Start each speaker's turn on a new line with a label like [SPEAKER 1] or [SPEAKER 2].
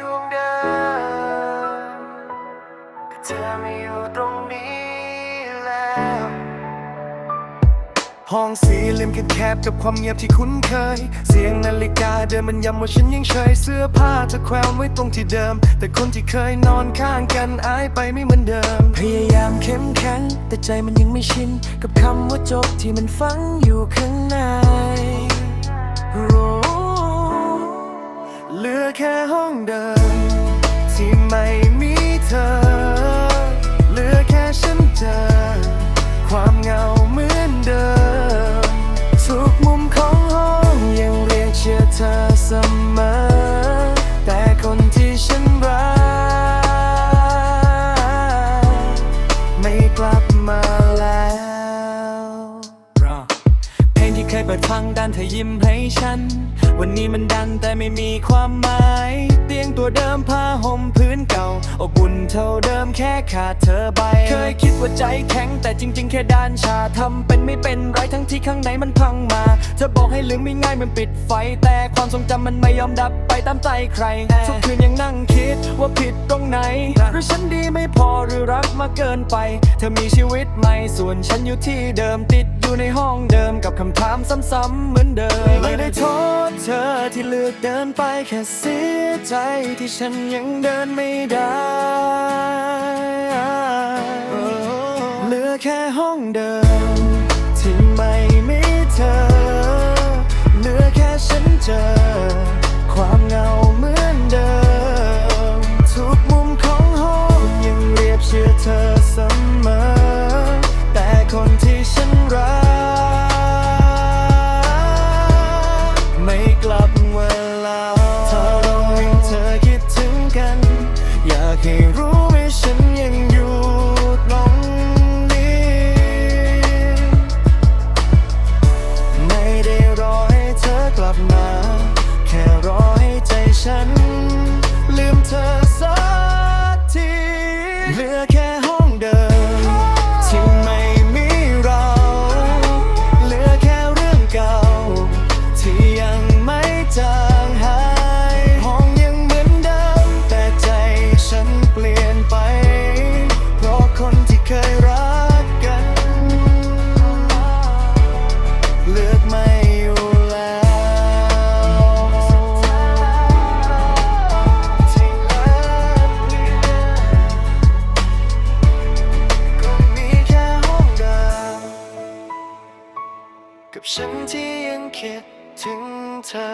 [SPEAKER 1] ดวงเดิมก็เธอไม่อยู่ตรงนี้แล้วห้องสี่เหลี่ยมแคบๆกับความเงียบที่คุ้นเคย เสียงนาฬิกาเดินมันย้ำว่าฉันยังเฉยเสื้อผ้าเธอแขวนไว้ตรงที่เดิม แต่คนที่เคยนอนข้างกันอายไปไม่เหมือนเดิม พยายามเข้มแข็งแต่ใจมันยังไม่ชิน กับคำว่าจบที่มันฝังอยู่ข้างใน ดฟังดันเธอยิ้มให้ฉัน วันนี้มันดังแต่ไม่มีความหมาย เตียงตัวเดิมผ้าห่มพื้นเก่า อบอุ่นเท่าเดิมแค่ขาดเธอไป เคยคิดว่าใจแข็งแต่จริง ๆ แค่ด้านชาทำเป็นไม่เป็นไรทั้งที่ข้างในมันพังมาเธอบอกให้ลืมไม่ง่ายมันปิดไฟ แต่ความทรงจำมันไม่ยอมดับไปตามใจใคร ทุกคืนยังนั่งคิดว่าผิดตรงไหนหรือฉันดีไม่พอหรือรักมากเกินไป เธอมีชีวิตใหม่ส่วนฉันอยู่ที่เดิมติดอยู่ในห้องเดิมกับคำถามซ้ำๆเหมือนเดิม ที่เลือกเดินไปแค่เสียใจที่ฉันยังเดินไม่ได้ เหลือแค่ห้องเดิม ที่ไม่มีเธอ เหลือแค่ฉันเจอ ความเงาเหมือนเดิม ทุกมุมของห้องยังเรียบเชื่อเธอเสมอ แต่คนที่ากให้รู้ว่าฉันยังอยู่ตรงนี้ไม่ได้รอให้เธอกลับมา แค่รอให้ใจฉัน ลืมเธอสักทีเหลือแค่ กับฉันที่ยังคิดถึงเธอ